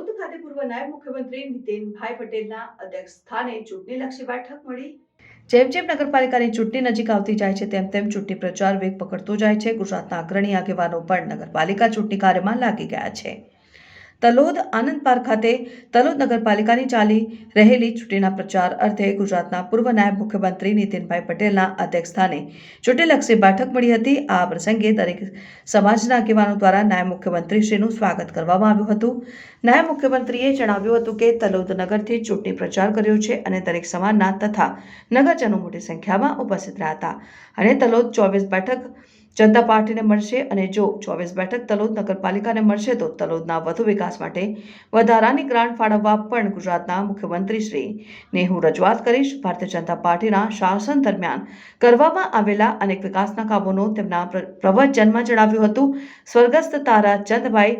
હળવદ ખાતે પૂર્વ નાયબ મુખ્યમંત્રી નીતિનભાઈ પટેલના અધ્યક્ષ સ્થાને ચૂંટણીલક્ષી બેઠક મળી. જેમ જેમ નગરપાલિકાની ચૂંટણી નજીક આવતી જાય છે, તેમ તેમ ચૂંટણી પ્રચાર વેગ પકડતો જાય છે. ગુજરાતના અગ્રણી આગેવાનો પણ નગરપાલિકા ચૂંટણી કાર્યમાં લાગી ગયા છે. તલોદ આનંદ પાર્ક ખાતે તલોદ નગરપાલિકાની ચાલી રહેલી ચૂંટણીના પ્રચાર અર્થે ગુજરાતના પૂર્વ નાયબ મુખ્યમંત્રી નીતિનભાઈ પટેલના અધ્યક્ષસ્થાને ચૂંટણીલક્ષી બેઠક મળી હતી. આ પ્રસંગે દરેક સમાજના આગેવાનો દ્વારા નાયબ મુખ્યમંત્રીશ્રીનું સ્વાગત કરવામાં આવ્યું હતું. નાયબ મુખ્યમંત્રીએ જણાવ્યું હતું કે તલોદ નગરથી ચૂંટણી પ્રચાર કર્યો છે અને દરેક સમાજના તથા નગરજનો મોટી સંખ્યામાં ઉપસ્થિત રહ્યા હતા. અને તલોદ ચોવીસ બેઠક જનતા પાર્ટીને મળશે અને જો ચોવીસ બેઠક તલોદ નગરપાલિકાને મળશે તો તલોદના વધુ વિકાસ માટે વધારાની ગ્રાન્ટ ફાળવવા પણ ગુજરાતના મુખ્યમંત્રી શ્રીને હું રજૂઆત કરીશ. ભારતીય જનતા પાર્ટીના શાસન દરમિયાન કરવામાં આવેલા અનેક વિકાસના કામોનો તેમના પ્ર- પ્રવચનમાં જણાવ્યું હતું. સ્વર્ગસ્થ તારા ચંદભાઈ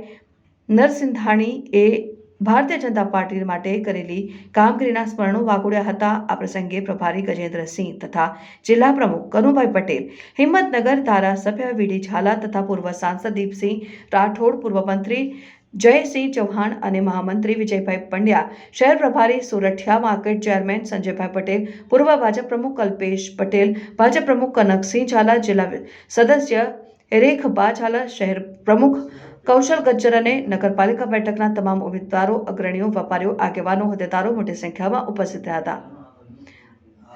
નરસિંધાણી એ ભારતીય જનતા પાર્ટી માટે કરેલી કામગીરીના સ્મરણો વાગોડ્યા હતા. આ પ્રસંગે પ્રભારી ગજેન્દ્રસિંહ તથા જિલ્લા પ્રમુખ કનુભાઈ પટેલ, હિંમતનગર ધારાસભ્ય વીડી ઝાલા તથા પૂર્વ સાંસદ દીપસિંહ રાઠોડ, પૂર્વ મંત્રી જયસિંહ ચૌહાણ અને મહામંત્રી વિજયભાઈ પંડ્યા, શહેર પ્રભારી સુરઠિયા માર્કેટ ચેરમેન સંજયભાઈ પટેલ, પૂર્વ ભાજપ પ્રમુખ કલ્પેશ પટેલ, ભાજપ પ્રમુખ કનકસિંહ ઝાલા, જિલ્લા સદસ્ય રેખબા ઝાલા, શહેર પ્રમુખ કૌશલ ગજ્જર અને નગરપાલિકા બેઠકના તમામ ઉમેદવારો, અગ્રણીઓ, વેપારીઓ, આગેવાનો, હોદ્દેદારો મોટી સંખ્યામાં ઉપસ્થિત રહ્યા હતા.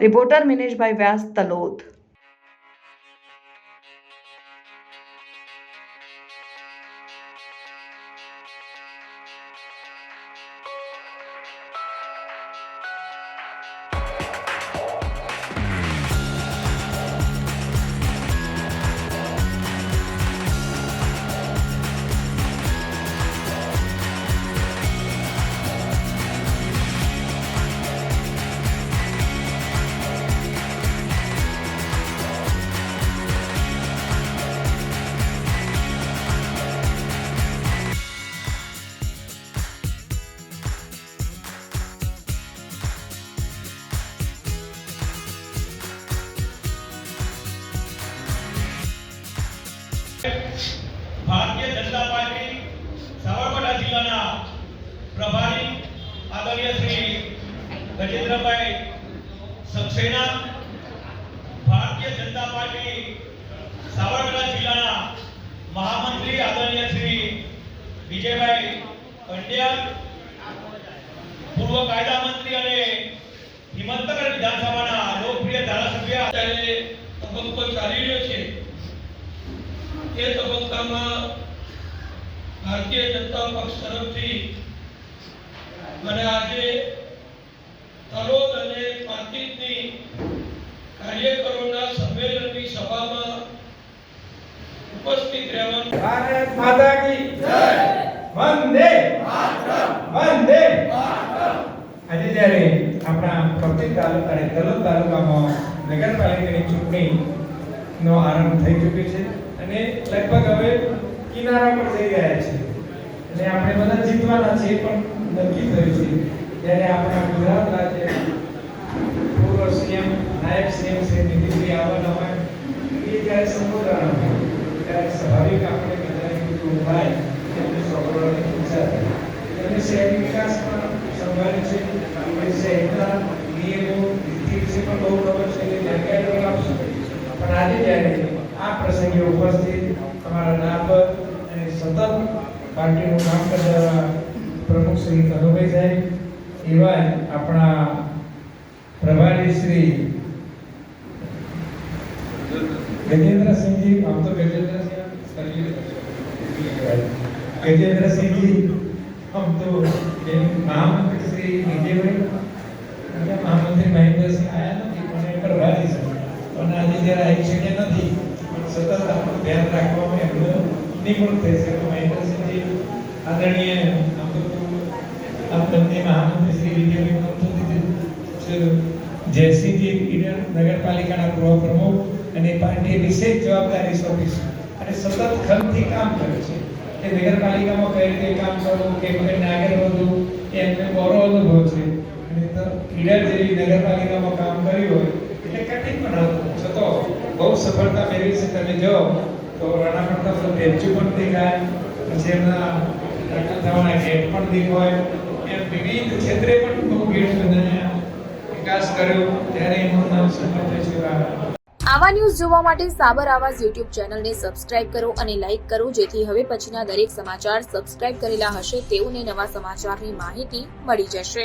રિપોર્ટર મિનેશભાઈ વ્યાસ, તલોદ. શ્રી ગજેન્દ્રભાઈ સક્સેના ભારતીય જનતા પાર્ટી સાબરકાંઠા જિલ્લાના મહામંત્રી આદરણીય શ્રી વિજયભાઈ પંડ્યા, પૂર્વ કાયદા મંત્રી અને હિંમતનગર વિધાનસભાના લોકપ્રિય ધારાસભ્ય અત્યારે તબક્કો ચાલી રહ્યો છે. એ તબક્કામાં ભારતીય જનતા પક્ષ તરફથી મને આજે તલોદ અને પાટીલની કાર્યકરોના સંમેલનની સભામાં ઉપસ્થિત રહેવાનું ભારત માતા કી જય. વંદે વંદે આજે જ્યારે આપણા કપટી તાલુકા અને તલોદ તાલુકામાં નગરપાલિકાની ચૂંટણી નો આરંભ થઈ ચૂક્યો છે અને લગભગ હવે કિનારા પર જઈ રહ્યા છે. અને આપણે બધા જીતવાના છે પણ નક્કી થયું છે. ત્યારે આપણા ગુજરાત રાજ્ય પૂર્વ સીએમ, નાયબ સીએમ શ્રી નીતિનભાઈ આવવાના હોય, એ જ્યારે સંબોધવાના હોય, ત્યારે સ્વાભાવિક આપણે બધાએ કીધું ભાઈ એમને સૌરાષ્ટ્રની ઈચ્છા થઈ એમને શહેરી વિકાસમાં સંભાળ્યું છે. એ શહેરના નિયમો નીતિ વિશે પણ બહુ ખબર છે એટલે જાણકારી પણ આપશે. પણ આજે જ્યારે આ પ્રસંગે ઉપસ્થિત અમારા નાબર અને સતત પાર્ટીનું કામ કરતા પ્રમુખ શ્રી કનુભાઈ સાહેબ એવા આપણા પ્રભારી શ્રી ગજેન્દ્રસિંહજી, આમ તો ગજેન્દ્રસિંહ ગજેન્દ્રસિંહજી આમ તો મહામંત્રી શ્રી વિજયભાઈ મહામંત્રી મહેન્દ્રસિંહ આવ્યા નથી, પણ એ પ્રભારી છે. પણ આજે આવી શક્યા નથી, પણ સતત આપણું ધ્યાન રાખવામાં એમનું નિપુણ થઈ શકે મહેન્દ્રસિંહજી આદરણીય આમ તો આ બંને મહામંત્રી શ્રી વિજયભાઈ જયસિંહજી ઈડર નગરપાલિકાના પૂર્વ પ્રમુખ અને પાર્ટીએ વિશેષ જવાબદારી સોંપી છે અને સતત ખલથી કામ કરે છે કે નગરપાલિકામાં કઈ રીતે કામ કરવું કે મને આગળ વધવું એ એમને બહોળો અનુભવ છે અને ઈડર જેવી નગરપાલિકામાં કામ કર્યું હોય એટલે કઠિન પણ હતું છતાં બહુ સફળતા મેળવી છે તમે જો તો રાણા પ્રતાપ સ્ટેચ્યુ પણ દેખાય પછી એમના દાખલ થવાના ગેટ પણ દેખાય વિવિધ ક્ષેત્રે પણ બહુ ગેટ બધાને વિકાસ કર્યો. ત્યારે એનું નામ સંપર્ક સેવા આવા ન્યૂઝ જોવા માટે સાબર આવાજ યુટ્યુબ ચેનલને સબસ્ક્રાઇબ કરો અને લાઇક કરો, જેથી હવે પછીના દરેક સમાચાર સબસ્ક્રાઇબ કરેલા હશે તેઓને નવા સમાચારની માહિતી મળી જશે.